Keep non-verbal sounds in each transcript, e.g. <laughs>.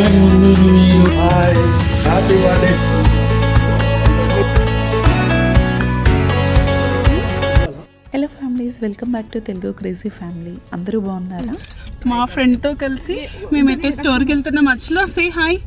కళ్ళ ముందు మీరు happy birthday hello families welcome back to Telugu crazy family అందరూ బాగున్నారా? మా ఫ్రెండ్తో కలిసి మేమైతే స్టోర్కి వెళ్తున్నాం. మధ్యలో సే హాయ్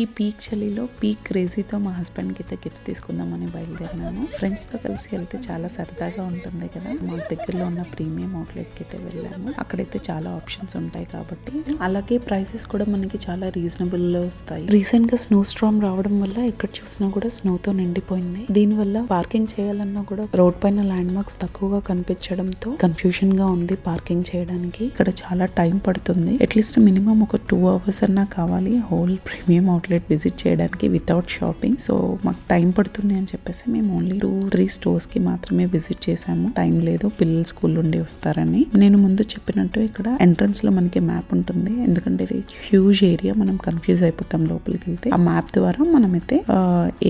ఈ పీక్ చలిలో పీక్ క్రేజీతో మా హస్బెండ్కి అయితే గిఫ్ట్స్ తీసుకుందామని బయలుదేరినాను. ఫ్రెండ్స్తో కలిసి వెళ్తే చాలా సరదాగా ఉంటుంది కదా. మా దగ్గరలో ఉన్న ప్రీమియం అవుట్లెట్కి అయితే వెళ్ళాము. అక్కడైతే చాలా ఆప్షన్స్ ఉంటాయి కాబట్టి. అలాగే ప్రైసెస్ కూడా మనకి చాలా రీజనబుల్లో వస్తాయి. రీసెంట్గా స్నో స్ట్రామ్ రావడం వల్ల ఎక్కడ చూసినా కూడా స్నో తో నిండిపోయింది. దీనివల్ల పార్కింగ్ చేయాలన్నా కూడా రోడ్ పైన ల్యాండ్ మార్క్స్ తక్కువగా కనిపించడంతో కన్ఫ్యూషన్గా ఉంది పార్కింగ్ చేయడానికి. ఇక్కడ చాలా టైం పడుతుంది. అట్లీస్ట్ మినిమం ఒక టూ అవర్స్ అన్నా కావాలి. హోల్ ప్రీమియం అవుట్లెట్ విజిట్ చేయడానికి వితౌట్ షాపింగ్ సో మాకు టైం పడుతుంది అని చెప్పేసి మేము ఓన్లీ టూ త్రీ స్టోర్స్కి మాత్రమే విజిట్ చేసాము టైం లేదు పిల్లలు స్కూల్ నుండి వస్తారని. నేను ముందు చెప్పినట్టు ఇక్కడ ఎంట్రన్స్లో మనకి మ్యాప్ ఉంటుంది. ఎందుకంటే ఇది హ్యూజ్ ఏరియా మనం కన్ఫ్యూజ్ అయిపోతాం లోపలికి వెళ్తే. ఆ మ్యాప్ ద్వారా మనమైతే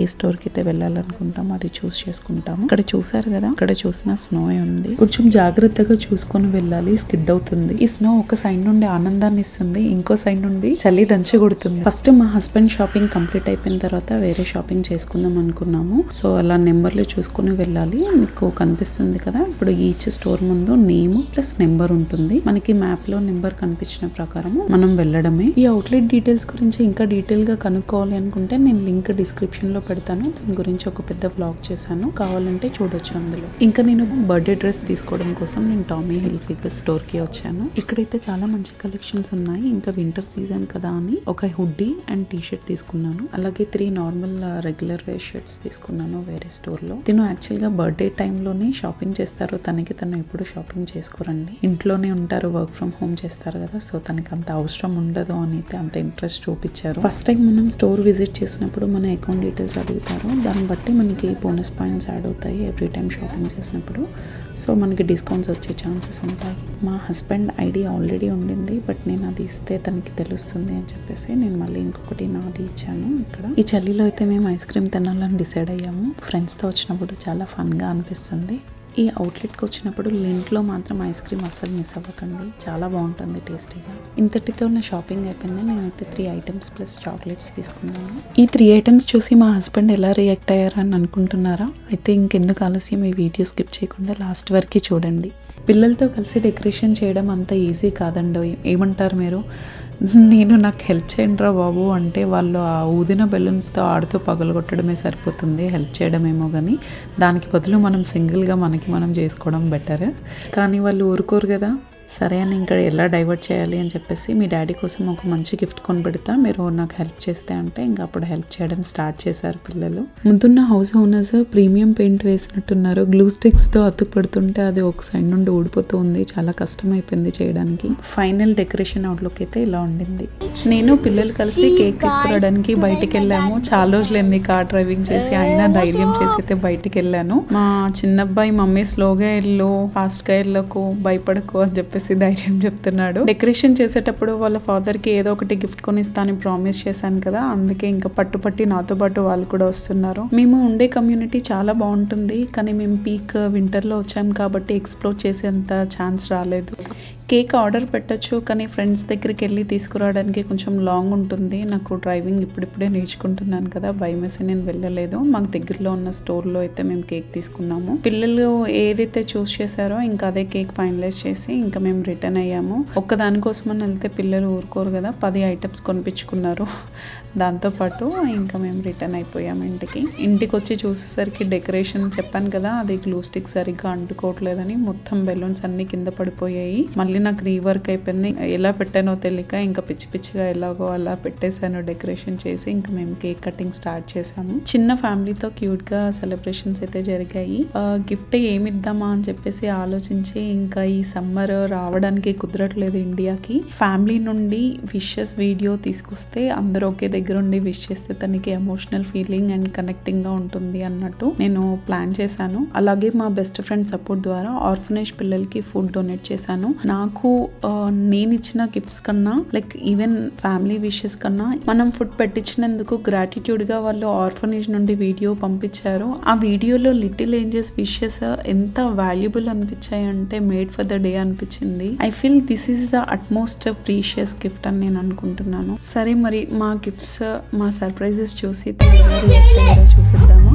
ఏ స్టోర్కి అయితే వెళ్ళాలనుకుంటాం అది చూస్ చేసుకుంటాము. ఇక్కడ చూసారు కదా ఇక్కడ చూసిన స్నో ఉంది. కొంచెం జాగ్రత్తగా చూసుకొని వెళ్ళాలి స్కిడ్ అవుతుంది. ఈ స్నో ఒక సైడ్ నుండి ఆనందాన్ని ఇస్తుంది ఇంకో సైడ్ నుండి చలి దంచగొడుతుంది. ఫస్ట్ మా హస్బెండ్ షాపింగ్ కంప్లీట్ అయిపోయిన తర్వాత వేరే షాపింగ్ చేసుకుందాం అనుకున్నాము. సో అలా నెంబర్లు చూసుకుని వెళ్ళాలి. మీకు కనిపిస్తుంది కదా? ఇప్పుడు ఈచ్ స్టోర్ ముందు నేమ్ ప్లస్ నెంబర్ ఉంటుంది. మనకి మ్యాప్లో నెంబర్ కనిపించిన ప్రకారం మనం వెళ్ళడమే. ఈ అవుట్లెట్ డీటెయిల్స్ గురించి ఇంకా డీటెయిల్గా కనుక్కోవాలి అనుకుంటే నేను లింక్ డిస్క్రిప్షన్లో పెడతాను. దాని గురించి ఒక పెద్ద బ్లాగ్ చేశాను. కావాలంటే చూడొచ్చు అందులో. ఇంకా నేను బర్త్డే డ్రెస్ తీసుకోవడం కోసం నేను టామీ హిల్ ఫిగర్ స్టోర్కి వచ్చాను. ఇక్కడైతే చాలా మంచి కలెక్షన్స్ ఉన్నాయి. ఇంకా వింటర్ సీజన్ కదా అని ఒక హుడ్డీ అండ్ టీ షర్ట్ తీసుకున్నాను. అలాగే three normal regular wear shirts తీసుకున్నాను వేరే స్టోర్లో తిను బర్త్డే టైంలోనే షాపింగ్ చేస్తారు. తనకి తను ఎప్పుడు షాపింగ్ చేసుకోరండి. ఇంట్లోనే ఉంటారు వర్క్ ఫ్రమ్ హోమ్ చేస్తారు కదా. సో తనకి అంత అవసరం ఉండదు అని అయితే అంత ఇంట్రెస్ట్ చూపించారు. ఫస్ట్ టైం మనం స్టోర్ విజిట్ చేసినప్పుడు మన అకౌంట్ డీటెయిల్స్ అడుగుతారు. దాన్ని బట్టి మనకి బోనస్ పాయింట్స్ యాడ్ అవుతాయి ఎవ్రీ టైం షాపింగ్ చేసినప్పుడు. సో మనకి డిస్కౌంట్స్ వచ్చే ఛాన్సెస్ ఉంటాయి. మా హస్బెండ్ ఐడి ఆల్రెడీ ఉండింది బట్ నేను అది ఇస్తే తనకి తెలుస్తుంది అని చెప్పేసి నేను మళ్ళీ ఇంకొకటి అది ఇచ్చాను ఇక్కడ. ఈ చలిలో అయితే మేము ఐస్ క్రీమ్ తినాలని డిసైడ్ అయ్యాము. ఫ్రెండ్స్తో వచ్చినప్పుడు చాలా ఫన్గా అనిపిస్తుంది. ఈ అవుట్లెట్కి వచ్చినప్పుడు లింట్లో మాత్రం ఐస్ క్రీమ్ అస్సలు మిస్ అవ్వకండి. చాలా బాగుంటుంది టేస్టీగా. ఇంతటితో నా షాపింగ్ అయిపోయింది. నేనైతే త్రీ ఐటమ్స్ ప్లస్ చాక్లెట్స్ తీసుకున్నాను. ఈ త్రీ ఐటమ్స్ చూసి మా హస్బెండ్ ఎలా రియాక్ట్ అయ్యారని అనుకుంటున్నారా? అయితే ఇంకెందుకు ఆలస్యం? ఈ వీడియో స్కిప్ చేయకుండా లాస్ట్ వరకు చూడండి. పిల్లలతో కలిసి డెకరేషన్ చేయడం అంత ఈజీ కాదండో ఏమంటారు మీరు? నేను నాకు హెల్ప్ చేయండి రా బాబు అంటే వాళ్ళు ఆ ఊదిన బెలూన్స్తో ఆడుతూ పగలగొట్టడమే సరిపోతుంది. హెల్ప్ చేయడమేమో కానీ దానికి బదులు మనం సింగిల్గా మనకి మనం చేసుకోవడం బెటర్. కానీ వాళ్ళు ఊరుకోరు కదా. సరే అని ఇంకా ఎలా డైవర్ట్ చేయాలి అని చెప్పేసి మీ డాడీ కోసం ఒక మంచి గిఫ్ట్ కొని పెడతా మీరు నాకు హెల్ప్ చేస్తే అంటే ఇంకా అప్పుడు హెల్ప్ చేయడం స్టార్ట్ చేశారు పిల్లలు. ముందున్న హౌస్ ఓనర్స్ ప్రీమియం పెయింట్ వేసినట్టున్నారు. గ్లూ స్టిక్స్తో అతుకుపడుతుంటే అతుకు పెడుతుంటే అది ఒక సైడ్ నుండి ఊడిపోతూ ఉంది చాలా కష్టం అయిపోయింది చేయడానికి. ఫైనల్ డెకరేషన్ అవుట్లుక్ అయితే ఇలా ఉండింది. నేను పిల్లలు కలిసి కేక్ తీసుకురావడానికి బయటికి వెళ్ళాము. చాలా రోజులైంది కార్ డ్రైవింగ్ చేసి అయినా ధైర్యం చేసి అయితే బయటికి వెళ్ళాను. మా చిన్నబ్బాయి మమ్మీ స్లోగా వెళ్ళు ఫాస్ట్గా వెళ్ళకు భయపడకు అని చెప్పేసి ధైర్యం చెప్తున్నాడు. డెకరేషన్ చేసేటప్పుడు వాళ్ళ ఫాదర్కి ఏదో ఒకటి గిఫ్ట్ కొనిస్తానని ప్రామిస్ చేశాను కదా అందుకే ఇంకా పట్టుపట్టి నాతో పాటు వాళ్ళు కూడా వస్తున్నారు. మేము ఉండే కమ్యూనిటీ చాలా బాగుంటుంది కానీ మేము పీక్ వింటర్లో వచ్చాం కాబట్టి ఎక్స్ప్లోర్ చేసేంత ఛాన్స్ రాలేదు. కేక్ ఆర్డర్ పెట్టచ్చు కానీ ఫ్రెండ్స్ దగ్గరికి వెళ్ళి తీసుకురావడానికి కొంచెం లాంగ్ ఉంటుంది. నాకు డ్రైవింగ్ ఇప్పుడిప్పుడే నేర్చుకుంటున్నాను కదా భయమేసి నేను వెళ్ళలేదు. మాకు దగ్గరలో ఉన్న స్టోర్లో అయితే మేము కేక్ తీసుకున్నాము. పిల్లలు ఏదైతే చూస్ చేశారో ఇంకా అదే కేక్ ఫైనలైజ్ చేసి ఇంకా మేము రిటర్న్ అయ్యాము. ఒక్క దానికోసమని వెళ్తే పిల్లలు ఊరుకోరు కదా పది ఐటమ్స్ కొనిపించుకున్నారు. దాంతోపాటు ఇంకా మేము రిటర్న్ అయిపోయాం ఇంటికి. ఇంటికి వచ్చి చూసేసరికి డెకరేషన్ చెప్పాను కదా అది గ్లూ స్టిక్ సరిగ్గా అంటుకోవట్లేదని మొత్తం బెలూన్స్ అన్ని కింద పడిపోయాయి. మళ్ళీ నాకు రీవర్క్ అయిపోయింది. ఎలా పెట్టానో తెలియక ఇంకా పిచ్చి పిచ్చిగా ఎలాగో అలా పెట్టేశాను డెకరేషన్ చేసి ఇంకా మేము కేక్ కటింగ్ స్టార్ట్ చేసాము చిన్న ఫ్యామిలీతో క్యూట్గా సెలబ్రేషన్స్ అయితే జరిగాయి. గిఫ్ట్ ఏమి ఇద్దామా అని చెప్పేసి ఆలోచించి ఇంకా ఈ సమ్మర్ రావడానికి కుదరట్లేదు ఇండియాకి. ఫ్యామిలీ నుండి విషెస్ వీడియో తీసుకొస్తే అందరూ ఒకే దగ్గర ఉండి విష్ చేస్తే తనకి ఎమోషనల్ ఫీలింగ్ అండ్ కనెక్టింగ్గా ఉంటుంది అన్నట్టు నేను ప్లాన్ చేశాను. అలాగే మా బెస్ట్ ఫ్రెండ్ సపోర్ట్ ద్వారా ఆర్ఫనేజ్ పిల్లలకి ఫుడ్ డొనేట్ చేశాను. నా నాకు నేను ఇచ్చిన గిఫ్ట్స్ కన్నా లైక్ ఈవెన్ ఫ్యామిలీ విషెస్ కన్నా మనం ఫుడ్ పెట్టించినందుకు గ్రాటిట్యూడ్గా వాళ్ళు ఆర్ఫనేజ్ నుండి వీడియో పంపించారు. ఆ వీడియోలో లిటిల్ ఏంజెస్ విషెస్ ఎంత వాల్యుబుల్ అనిపించాయి అంటే మేడ్ ఫర్ ద డే అనిపించింది. I feel this is the utmost precious gift అని నేను అనుకుంటున్నాను. సరే మరి మా గిఫ్ట్స్ మా సర్ప్రైజెస్ చూసి చూసిద్దామా?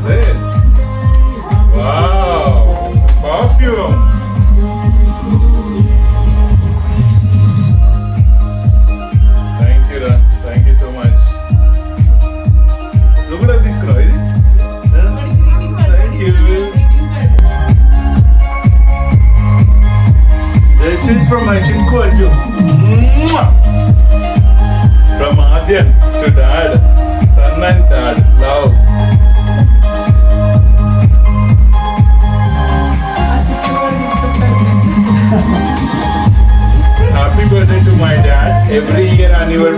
is this? Wow, perfume. Thank you, Ra. Thank you so much. Look at this crowd, is it? Thank you. This is from my Chinko Arjun. From Adyan to Dad, son and dad.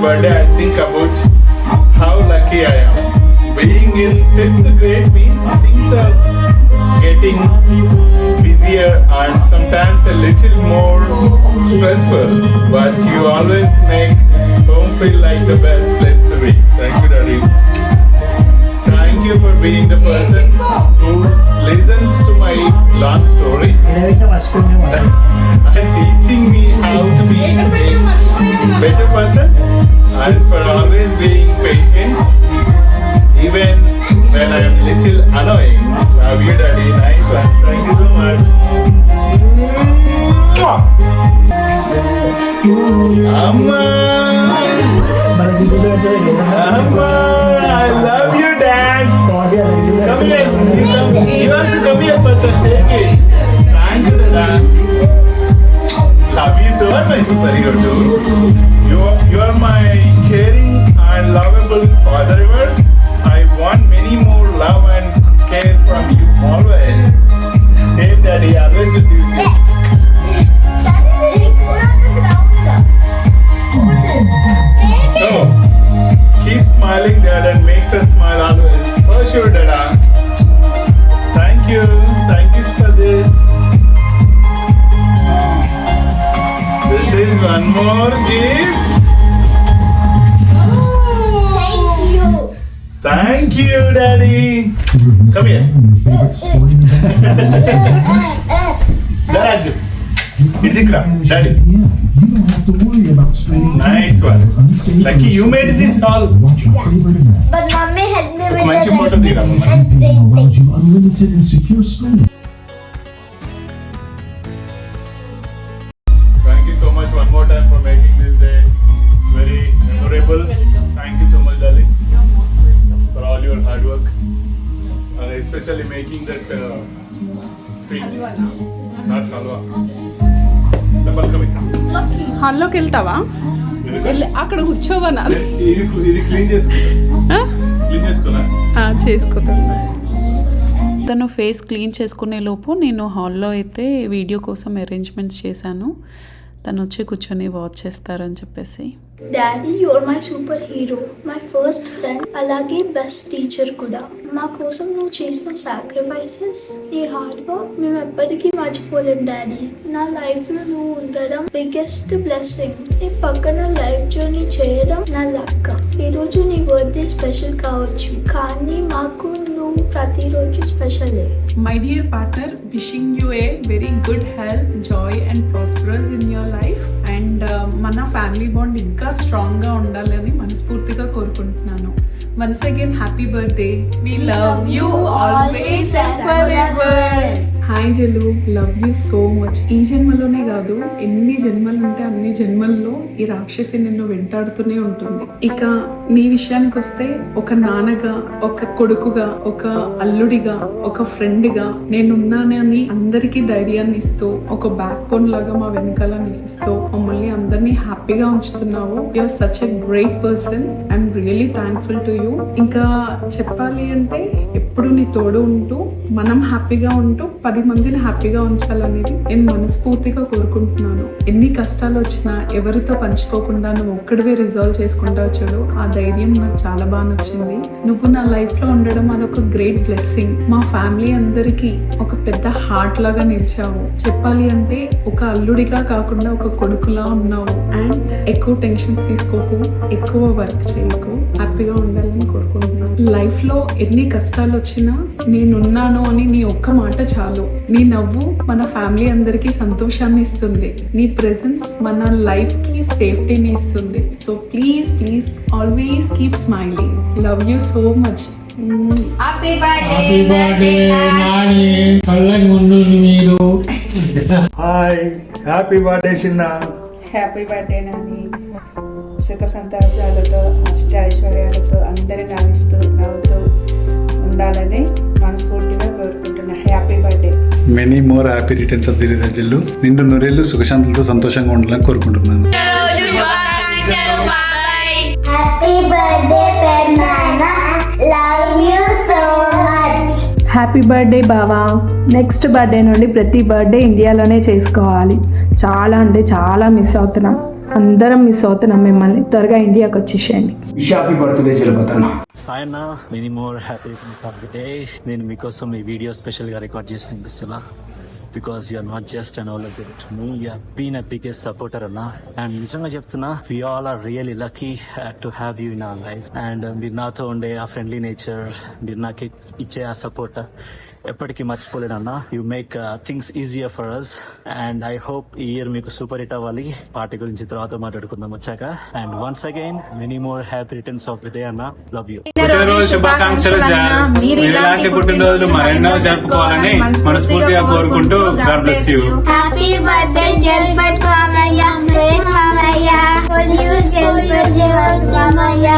Birthday, I think about how lucky I am. Being in fifth grade means things are getting busier and sometimes a little more stressful. But you always make home feel like the best place to be. Thank you, Daddy. Thank you for being the person who listens to my long stories and teaching me how to be a better person and for always being patient even when I am little annoying. Love you, Daddy. Nice one. Thank you so much. Amma! Amma! I love you, Dad. Come here. You also come here first take it. Thank you, Dada. Love much, my superior too. You you are my caring and lovable father ever. I want many more love and care from you always. Same daddy, always with you. No. Keep smiling, Dad, and makes us smile always. For sure, Dada. Thank you. Thank you your gift. Thank you. Thank you, Daddy. Come here. Daraju. Nidikra, Daddy. You don't have to worry about straining. Nice one. Lucky you made this all. Watch your favorite events. But mommy helped me with the and, and, and, and, and, and, and, and, and, and, and, and, and, and, and, and, and, especially making that uh, sweet, not halwa. హాల్లోకి వెళ్తావా? వెళ్ళి అక్కడ కూర్చోవనా ఇది ఇది clean చేసుకున్నా clean చేసుకున్నా? చేసుకుంటాను తను ఫేస్ క్లీన్ చేసుకునే లోపు నేను హాల్లో అయితే వీడియో కోసం అరేంజ్మెంట్స్ చేశాను. తను వచ్చి కూర్చొని వాచ్ చేస్తారని చెప్పేసి. Daddy you're my super hero my first friend అలాగే బెస్ట్ టీచర్ కూడా. మా కోసం నువ్వు చేసిన సాక్రిఫైసెస్ నీ హార్డ్ వర్క్ మేము ఎప్పటికీ మర్చిపోలేం డాడీ నా లైఫ్లో నువ్వు ఉండడం బిగ్గెస్ట్ బ్లెస్సింగ్ నీ పక్కన లైఫ్ జర్నీ చేయడం నా లక్క. ఈరోజు నీ బర్త్డే స్పెషల్ కావచ్చు కానీ మాకు నువ్వు ప్రతిరోజు స్పెషలే my dear partner wishing you a very good health family bond ఇంకా స్ట్రాంగ్గా ఉండాలని మనస్ఫూర్తిగా కోరుకుంటున్నాను. Once again happy birthday we love you always hi Jalu love you so much ఈ జన్మలోనే కాదు ఎన్ని జన్మలు ఉంటే అన్ని జన్మల్లో ఈ రాక్షసి నిన్ను వెంటాడుతూనే ఉంటుంది. ఇక నీ విషయానికి వస్తే ఒక నాన్నగా ఒక కొడుకుగా ఒక అల్లుడిగా ఒక ఫ్రెండ్గా నేనున్నానని అందరికీ ధైర్యాన్ని ఇస్తూ ఒక బ్యాక్ బోన్ లాగా మా వెనకాల నిలుస్తూ మమ్మల్ని అందరినీ హ్యాపీగా ఉంచుతున్నావు. You are such a great person I'm really thankful to you ఇంకా చెప్పాలి అంటే ఎప్పుడు నీ తోడు ఉంటూ మనం హ్యాపీగా ఉంటూ పది మందిని హ్యాపీగా ఉంచాలనేది నేను మనస్ఫూర్తిగా కోరుకుంటున్నాను. ఎన్ని కష్టాలు వచ్చినా ఎవరితో పంచుకోకుండా నువ్వు ఒక్కడివే రిజాల్వ్ చేసుకుంటా వచ్చాడు ఆ ధైర్యం నాకు చాలా బాగా నచ్చింది. నువ్వు నా లైఫ్లో ఉండడం అదొక గ్రేట్ బ్లెస్సింగ్. మా ఫ్యామిలీ అందరికీ ఒక పెద్ద హార్ట్ లాగా నిలిచావు. చెప్పాలి అంటే ఒక అల్లుడిగా కాకుండా ఒక కొడుకులా ఉన్నావు. అండ్ ఎక్కువ టెన్షన్స్ తీసుకోకు ఎక్కువ వర్క్ చేయకు హ్యాపీగా ఉండాలని కోరుకుంటున్నాను. లైఫ్లో ఎన్ని కష్టాలు వచ్చినా నేనున్నాను అని నీ ఒక్క మాట చాలు. నీ నవ్వు మన ఫ్యామిలీ అందరికీ సంతోషాన్ని ఇస్తుంది. నీ ప్రెసెన్స్ మన లైఫ్కి సేఫ్టీని ఇస్తుంది. So please please always keep smiling love you so much ఉండండి మీరు. హాయ్ హ్యాపీ బర్త్డే చిన్న. హ్యాపీ బర్త్డే నాని సుఖ సంతోషాలతో అష్ట ఐశ్వర్యాలతో అందరిని నవ్విస్తూ నవ్వుతూ ఉండాలని మనస్ఫూర్తిగా కోరుకుంటున్నా. Happy birthday many more happy returns of the రజల్లు నిండు నూరేళ్ళు సుఖశాంతులతో సంతోషంగా ఉండాలని కోరుకుంటున్నాను. Happy birthday పెన్నానా love you so much happy birthday బావా. నెక్స్ట్ బర్త్డే నుండి ప్రతి బర్త్డే ఇండియాలోనే చేసుకోవాలి. చాలా అంటే చాలా మిస్ అవుతున్నాం. అందరం మిస్ అవుతున్నాం మిమ్మల్ని. త్వరగా ఇండియాకి వచ్చేసేయండి. విష్ హ్యాపీ బర్త్డే జలపతన్న ఆయన many more happy of the day నేను మీకోసం ఈ వీడియో స్పెషల్గా రికార్డ్ చేసి వినిపిస్తున్నా. Because you're not just and all to me you're been a biggest supporter అన్న అండ్ నిజంగా చెప్తున్నా we all are really lucky to have you in our life and మీరు నాతో ఉండే ఆ ఫ్రెండ్లీ నేచర్ మీరు నాకు ఇచ్చే ఆ సపోర్ట్ ఎప్పటికీ మర్చిపోలేనన్న you make things easier for us and I hope ఈ ఇయర్ మీకు సూపర్ హిట్ అవ్వాలి. పార్టీ గురించి తర్వాత మాట్లాడుకుందాం వచ్చాక. And once again many more happy returns of the day అన్న. లవ్ యూ పుట్టినరోజు శుభాకాంక్షలు జాన్ మీరు ఇలాంటి పుట్టినరోజులు మరెన్నో జరుపుకోవాలని మనస్ఫూర్తిగా కోరుకుంటూ God bless you happy birthday జల్బట్ మామయ్య మామయ్య జల్బట్ మామయ్య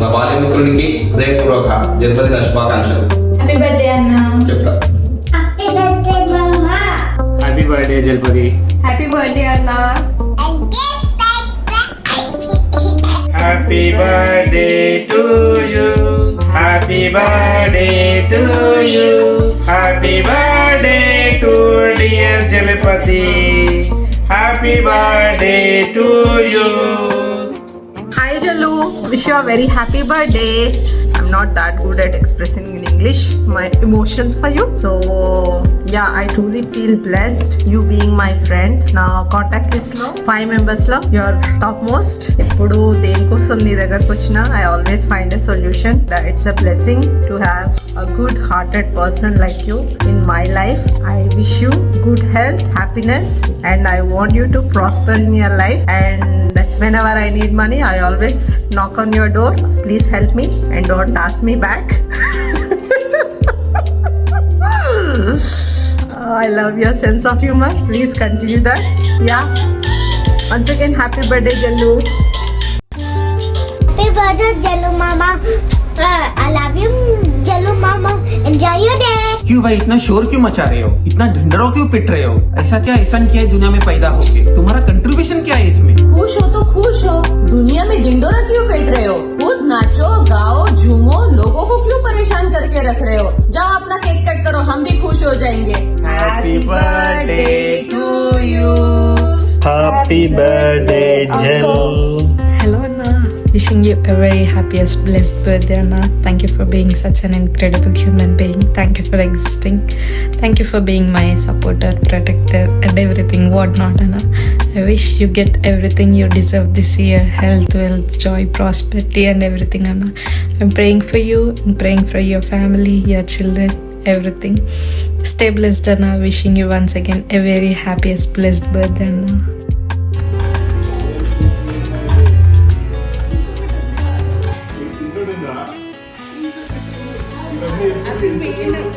మా బాల్య మిత్రునికి హృదయపూర్వక జన్మదిన శుభాకాంక్షలు. హ్యాపీ బర్త్డే అన్న చెప్పరా హ్యాపీ బర్త్డే మమ్మా happy birthday Jalapathi happy birthday అన్న happy birthday to you happy birthday to you happy birthday to dear Jalapathi happy birthday to you hi Jallu wish you very happy birthday I'm not that good at expressing in English my emotions for you so yeah I truly feel blessed you being my friend నా contact లిస్ట్లో five మెంబర్స్లో you're top most ఎప్పుడు దేనికోసం నీ దగ్గరకు వచ్చినా I always find a solution it's a blessing to have a good hearted person like you in my life I wish you good health happiness and I want you to prosper in your life and whenever I need money, I always knock on your door. Please help me and don't ask me back. <laughs> I love your sense of humor. Please continue that. Yeah. Once again, happy birthday, Jallu. Happy birthday, Jallu Mama. Uh, I love you, Jallu Mama. Enjoy your day. क्यों भाई इतना शोर क्यों मचा रहे हो इतना ढंडरों क्यों पिट रहे हो ऐसा क्या एहसान किया है दुनिया में पैदा होके तुम्हारा कंट्रीब्यूशन क्या है इसमें खुश हो तो खुश हो दुनिया में ढिंडोरा क्यों पिट रहे हो वो नाचो गाओ झूमो लोगों को क्यों परेशान करके रख रहे हो? जाओ अपना केक कट करो हम भी खुश हो जाएँगे। Happy birthday to you happy birthday Jay wishing you a very happiest, blessed birthday Anna. Thank you for being such an incredible human being. Thank you for existing. Thank you for being my supporter, protector and everything whatnot Anna. I wish you get everything you deserve this year. Health, wealth, joy, prosperity and everything Anna. I'm praying for you and praying for your family, your children, everything. Stay blessed Anna. Wishing you once again a very happiest, blessed birthday Anna.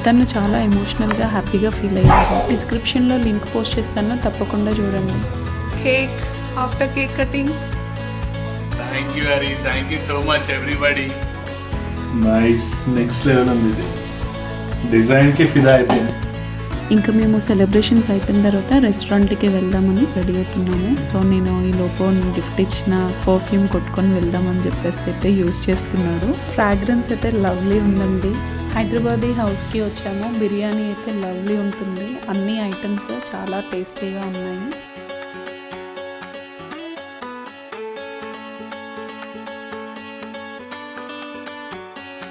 తను చాలా ఎమోషనల్గా హ్యాపీగా feel అయ్యారు డిస్క్రిప్షన్లో link post చేస్తాను తప్పకుండా చూడండి. Cake after cake cutting thank you Hari thank you so much everybody nice next level ఉంది ఇది. డిజైన్కి ఫిదా అయిపోయింది. ఇంకా మేము సెలబ్రేషన్స్ అయిపోయిన తర్వాత రెస్టారెంట్కి వెళ్దామని రెడీ అవుతున్నాము. సో నేను ఈ లోపు గిఫ్ట్ ఇచ్చిన పర్ఫ్యూమ్ కొట్టుకొని వెళ్దామని చెప్పేసి అయితే యూజ్ చేస్తున్నాడు. ఫ్రాగ్రెన్స్ అయితే లవ్లీ ఉందండి. హైదరాబాదీ హౌస్కి వచ్చాము. బిర్యానీ అయితే లవ్లీ ఉంటుంది. అన్ని ఐటమ్స్ చాలా టేస్టీగా ఉన్నాయి.